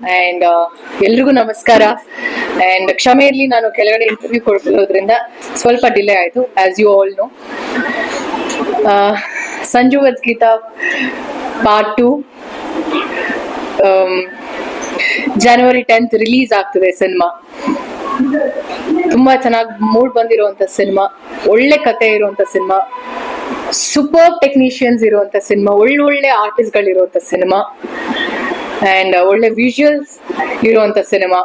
And ಎಲ್ರಿಗೂ ನಮಸ್ಕಾರ. And ಕ್ಷಮೆ ನಾನು ಕೆಳಗಡೆ ಇಂಟರ್ವ್ಯೂ ಕೊಡ್ತಿರೋದ್ರಿಂದ ಸ್ವಲ್ಪ ಡಿಲೇ ಆಯ್ತು as you all know Sanju Geetha part two January tenth release ಆಗ್ತದೆ ಸಿನಿಮಾ ತುಂಬಾ ಚೆನ್ನಾಗಿ ಮೂಡ್ ಬಂದಿರುವಂತ ಸಿನಿಮಾ ಒಳ್ಳೆ ಕತೆ ಇರುವಂತ ಸಿನಿಮಾ ಸೂಪರ್ ಟೆಕ್ನಿಷಿಯನ್ಸ್ ಇರುವಂತ ಸಿನಿಮಾ ಒಳ್ಳೊಳ್ಳೆ ಆರ್ಟಿಸ್ಟ್ ಗಳಿರುವಂತ ಸಿನಿಮಾ ಅಂಡ್ ಒಳ್ಳೆ ವಿಜುವಲ್ಸ್ ಇರುವಂಥ cinema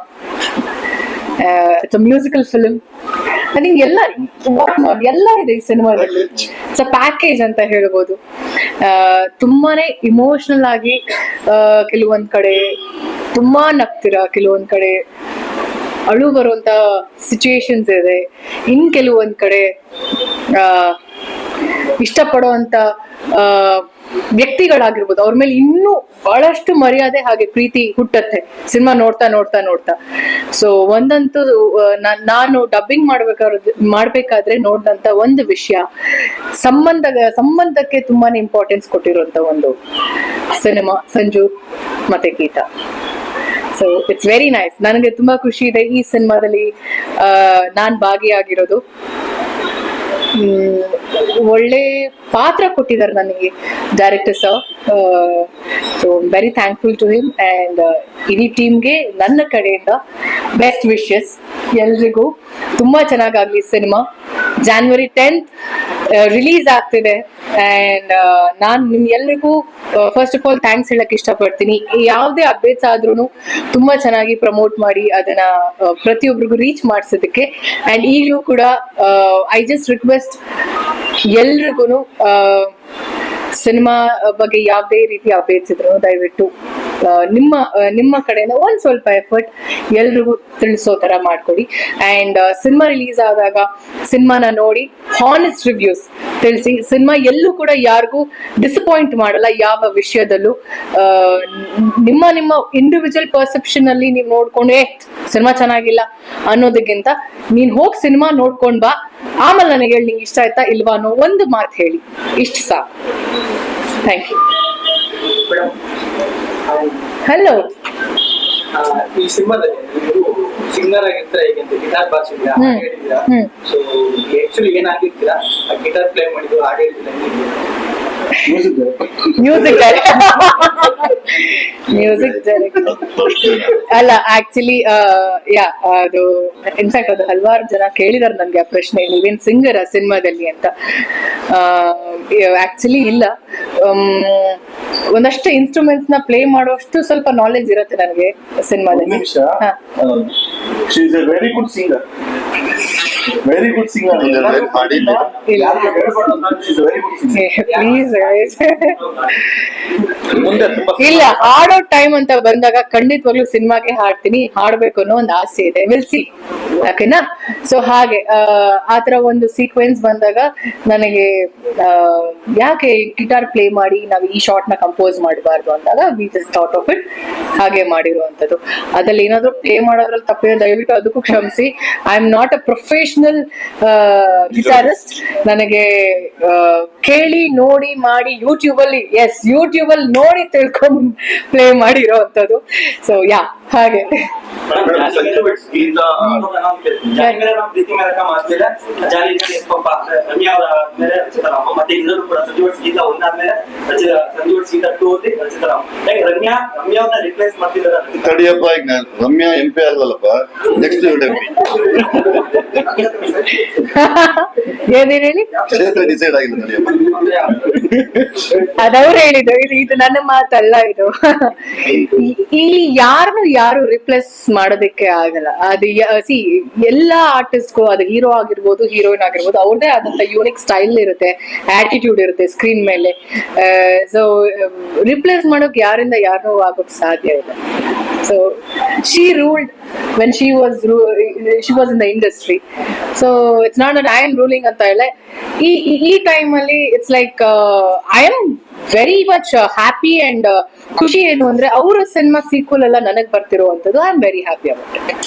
it's musical film I ಎಲ್ಲ ಎಲ್ಲ ಇದೆ ಈ ಸಿನಿಮಾದಲ್ಲಿ ಇಟ್ಸ್ ಅ ಪ್ಯಾಕೇಜ್ ಅಂತ ಹೇಳ್ಬೋದು. ತುಂಬಾ ತುಂಬಾನೇ ಇಮೋಷನಲ್ ಆಗಿ ಕೆಲವೊಂದು ಕೆಲವೊಂದ್ ಕಡೆ ತುಂಬಾ ನಗ್ತೀರ, ಕೆಲವೊಂದ್ ಕಡೆ ಅಳು ಬರುವಂತ ಸಿಚುಯೇಷನ್ಸ್ ಇದೆ. ಇನ್ ಕೆಲವೊಂದ್ ಕಡೆ ಇಷ್ಟಪಡುವಂತ ವ್ಯಕ್ತಿಗಳಾಗಿರ್ಬೋದು, ಅವ್ರ ಮೇಲೆ ಇನ್ನೂ ಬಹಳಷ್ಟು ಮರ್ಯಾದೆ ಹಾಗೆ ಪ್ರೀತಿ ಹುಟ್ಟತ್ತೆ. ಸಿನಿಮಾ ನೋಡ್ತಾ ನೋಡ್ತಾ ನೋಡ್ತಾ. ಸೊ ಒಂದಂತೂ ನಾನು ಡಬ್ಬಿಂಗ್ ಮಾಡ್ಬೇಕಾದ್ರೆ ಮಾಡ್ಬೇಕಾದ್ರೆ ನೋಡಿದಂತ ಒಂದು ವಿಷಯ, ಸಂಬಂಧ, ಸಂಬಂಧಕ್ಕೆ ತುಂಬಾನೇ ಇಂಪಾರ್ಟೆನ್ಸ್ ಕೊಟ್ಟಿರುವಂತ ಒಂದು ಸಿನಿಮಾ, ಸಂಜು ಮತ್ತೆ Geetha. So it's very nice ನನಗೆ ತುಂಬಾ ಖುಷಿ ಇದೆ ಈ ಸಿನಿಮಾದಲ್ಲಿ ನಾನ್ ಭಾಗಿಯಾಗಿರೋದು. ಒಳ್ಳೆ ಪಾತ್ರ ಕೊಟ್ಟಿದ್ದಾರೆ ನನಗೆ director sir so very thankful to him and ಇಡೀ ಟೀಮ್ಗೆ ನನ್ನ ಕಡೆಯಿಂದ ಬೆಸ್ಟ್ ವಿಶಸ್ ಎಲ್ರಿಗೂ. ತುಂಬಾ ಚೆನ್ನಾಗಾಗ್ಲಿ ಸಿನಿಮಾ ಜಾನ್ವರಿ ಟೆಂತ್ ರಿಲೀಸ್ ಆಗ್ತಿದೆ. ಅಂಡ್ ನಾನು ನಿಮ್ ಎಲ್ರಿಗೂ ಫಸ್ಟ್ ಆಫ್ ಆಲ್ ಥ್ಯಾಂಕ್ಸ್ ಹೇಳಕ್ ಇಷ್ಟಪಡ್ತೀನಿ. ಯಾವುದೇ ಅಪ್ಡೇಟ್ಸ್ ಆದ್ರೂ ತುಂಬಾ ಚೆನ್ನಾಗಿ ಪ್ರಮೋಟ್ ಮಾಡಿ ಅದನ್ನ ಪ್ರತಿಯೊಬ್ಬರಿಗೂ ರೀಚ್ ಮಾಡಿಸೋದಕ್ಕೆ. ಅಂಡ್ ಈಗಲೂ ಕೂಡ ಐ ಜಸ್ಟ್ ರಿಕ್ವೆಸ್ಟ್ ಎಲ್ರಿಗೂ ಸಿನಿಮಾ ಬಗ್ಗೆ ಯಾವುದೇ ರೀತಿ ಅಪ್ಡೇಟ್ಸ್ ಇದ್ರು ದಯವಿಟ್ಟು ನಿಮ್ಮ ನಿಮ್ಮ ಕಡೆಯಿಂದ ಒಂದ್ ಸ್ವಲ್ಪ ಎಫರ್ಟ್ ಎಲ್ರಿಗೂ ತಿಳಿಸೋ ತರ ಮಾಡ್ಕೊಡಿ. ಅಂಡ್ ಸಿನಿಮಾ ರಿಲೀಸ್ ಆದಾಗ ಸಿನಿಮಾನ ನೋಡಿ ಹಾನೆಸ್ಟ್ ರಿವ್ಯೂಸ್ ತಿಳಿಸಿ. ಸಿನಿಮಾ ಎಲ್ಲೂ ಕೂಡ ಯಾರಿಗೂ ಡಿಸಪಾಯಿಂಟ್ ಮಾಡಲ್ಲ ಯಾವ ವಿಷಯದಲ್ಲೂ. ನಿಮ್ಮ ನಿಮ್ಮ ಇಂಡಿವಿಜುವಲ್ ಪರ್ಸೆಪ್ಷನ್ ಅಲ್ಲಿ ನೀವು ನೋಡ್ಕೊಂಡು, ಏ ಸಿನಿಮಾ ಚೆನ್ನಾಗಿಲ್ಲ ಅನ್ನೋದಕ್ಕಿಂತ ನೀನ್ ಹೋಗಿ ಸಿನಿಮಾ ನೋಡ್ಕೊಂಡ್ ಬಾ. ಆಮೇಲೆ ನನಗೆ ಹೇಳಿ ನಿಂಗೆ ಇಷ್ಟ ಆಯ್ತಾ ಇಲ್ವಾ ಅನ್ನೋ ಒಂದು ಮಾತು ಹೇಳಿ. ಇಷ್ಟು ಸಾಕು. ಥ್ಯಾಂಕ್ ಯು ಹಲೋ ಈ ಸಿನಿಮಾದಲ್ಲಿ ನೀವು ಸಿಂಗರ್ ಆಗಿರ್ತೀರಾ ಗಿಟಾರ್ ಬಾರಿಸಿದ್ದೀರಾ ಹ್ಮ್. ಹಾಡು ಹೇಳಿದ್ದೀರಾ? ಹ್ಮ್. ಸೊ ಆಕ್ಚುಲಿ ಏನಾಗಿರ್ತೀರಾ ಆ ಗಿಟಾರ್ ಪ್ಲೇ ಮಾಡಿದ್ರು ಹಾಡು ಮ್ಯೂಸಿಕ್ ಮ್ಯೂಸಿಕ್ ಡೈರೆಕ್ಟರ್ ಅಲ್ಲ ಆಕ್ಚುಲಿ ಯಾ ಅದು ಇನ್ಫ್ಯಾಕ್ಟ್ ಅದು ಹಲವಾರು ಜನ ಕೇಳಿದಾರೆ ನನ್ಗೆ ಆ ಪ್ರಶ್ನೆ ನೀವೇನ್ ಸಿಂಗರ್ ಆ ಸಿನಿಮಾದಲ್ಲಿ ಅಂತ. ಆಕ್ಚುಲಿ ಇಲ್ಲ. ಒಂದಷ್ಟು ಇನ್ಸ್ಟ್ರೂಮೆಂಟ್ಸ್ನ ಪ್ಲೇ ಮಾಡುವಷ್ಟು ಸ್ವಲ್ಪ ನಾಲೆಜ್ ಇರುತ್ತೆ ನನಗೆ ಸಿನಿಮಾದಲ್ಲಿ. ನಿಮಿಷ. ಹಾ. She is a very good singer very good singer please ಮುಂದೆ ತುಂಬಾ ಇಲ್ಲ ಹಾಡೋ ಟೈಮ್ ಅಂತ ಬಂದಾಗ ಖಂಡಿತವಾಗ್ಲೂ ಸಿನಿಮಾಗೆ ಹಾಡ್ತೀನಿ. ಹಾಡ್ಬೇಕು ಅನ್ನೋ ಒಂದು ಆಸೆ ಇದೆ. ವಿಲ್ ಸಿ ಓಕೆನಾ ಸೊ ಹಾಗೆ ಆ, ಆ ತರ ಒಂದು ಸೀಕ್ವೆನ್ಸ್ ಬಂದಾಗ ನನಗೆ ಯಾಕೆ ಗಿಟಾರ್ ಪ್ಲೇ ಮಾಡಿ ನಾವು ಈ ಶಾರ್ಟ್ನ ಕಂಪೋಸ್ ಮಾಡಬಾರ್ದು ಅಂದಾಗ we just thought of it ಹಾಗೆ ಮಾಡಿರುವಂತದ್ದು ಅದ್ರಲ್ಲಿ ಏನಾದ್ರು ಪ್ಲೇ ಮಾಡೋದ್ರಲ್ಲಿ ತಪ್ಪಿದೆ ದಯವಿಟ್ಟು ಅದಕ್ಕೂ ಕ್ಷಮಿಸಿ. I am not a professional guitarist ನನಗೆ ಕೇಳಿ ನೋಡಿ ಮಾಡಿ ಯೂಟ್ಯೂಬ್ ಅಲ್ಲಿ ಎಸ್ ಯೂಟ್ಯೂಬ್ ಅಲ್ಲಿ ನೋಡಿ ತಿಳ್ಕೊಂಡು ಪ್ಲೇ ಮಾಡಿರೋವಂಥದ್ದು. ಸೊ ಯಾ ಹಾಗೆ. ಪ್ರೀತಿ ಜಾಲಿ ಜಾಲಿ ರಮ್ಯಾ ಅವರ ಮೇಲೆ ರಚಿತರಾಮ ಮತ್ತೆ ಇನ್ನೊಂದು ಕೂಡ ಸಂಜೀವ್ ಗೀತಾ ಒಂದಾದ್ಮೇಲೆ ರಚಿತ ಸಂಜೀವ್ ಗೀತಾ ಟೂ ಓದಿ ರಚಿತರಾಮ ಹೇಗೆ ರಮ್ಯಾ ರಮ್ಯಾ ಅವ್ರನ್ನ ರಿಪ್ಲೇಸ್ ಮಾಡ್ತಿದ್ದಾರೆ ತಡಿಯಪ್ಪ ಈಗ ನಾನ್ ರಮ್ಯಾ ಎಂ ಪಿ ಅಲ್ವಲ್ಲಪ್ಪ ನೆಕ್ಸ್ಟ್ ಏನೇನ್ ಹೇಳಿ? ಕ್ಷೇತ್ರ ಡಿಸೈಡ್ ಆಗಿಲ್ಲ ತಡಿಯಪ್ಪ ಅದವ್ರು ಹೇಳಿದ್ರು ಇದು ಇದು ನನ್ನ ಮಾತಲ್ಲ ಇದು. ಇಲ್ಲಿ ಯಾರನ್ನು ಯಾರು ರಿಪ್ಲೇಸ್ ಮಾಡೋದಕ್ಕೆ ಆಗಲ್ಲ. ಅದು ಸಿ ಎಲ್ಲಾ ಆರ್ಟಿಸ್ಟ್ಗೂ ಅದು ಹೀರೋ ಆಗಿರ್ಬೋದು ಹೀರೋಯಿನ್ ಆಗಿರ್ಬೋದು ಅವ್ರದೇ ಆದಂತ ಯೂನಿಕ್ ಸ್ಟೈಲ್ ಇರುತ್ತೆ ಆಟಿಟ್ಯೂಡ್ ಇರುತ್ತೆ ಸ್ಕ್ರೀನ್ ಮೇಲೆ. ಸೊ ರಿಪ್ಲೇಸ್ ಮಾಡೋಕೆ ಯಾರಿಂದ ಯಾರನ್ನೂ ಆಗೋಕೆ ಸಾಧ್ಯ ಇಲ್ಲ. So she ruled when she was she was in the industry so it's not I am ruling ಅಂತ ಹೇಳಿ ಈ, ಈ- ಈ ಟೈಮ್ ಅಲ್ಲಿ it's like I am very much happy and ಖುಷಿ ಏನು ಅಂದ್ರೆ, ಅವರ ಸಿನಿಮಾ ಸೀಕ್ವಲ್ ಎಲ್ಲ ನನಗೆ ಬರ್ತಿರುವಂತದ್ದು I am very happy about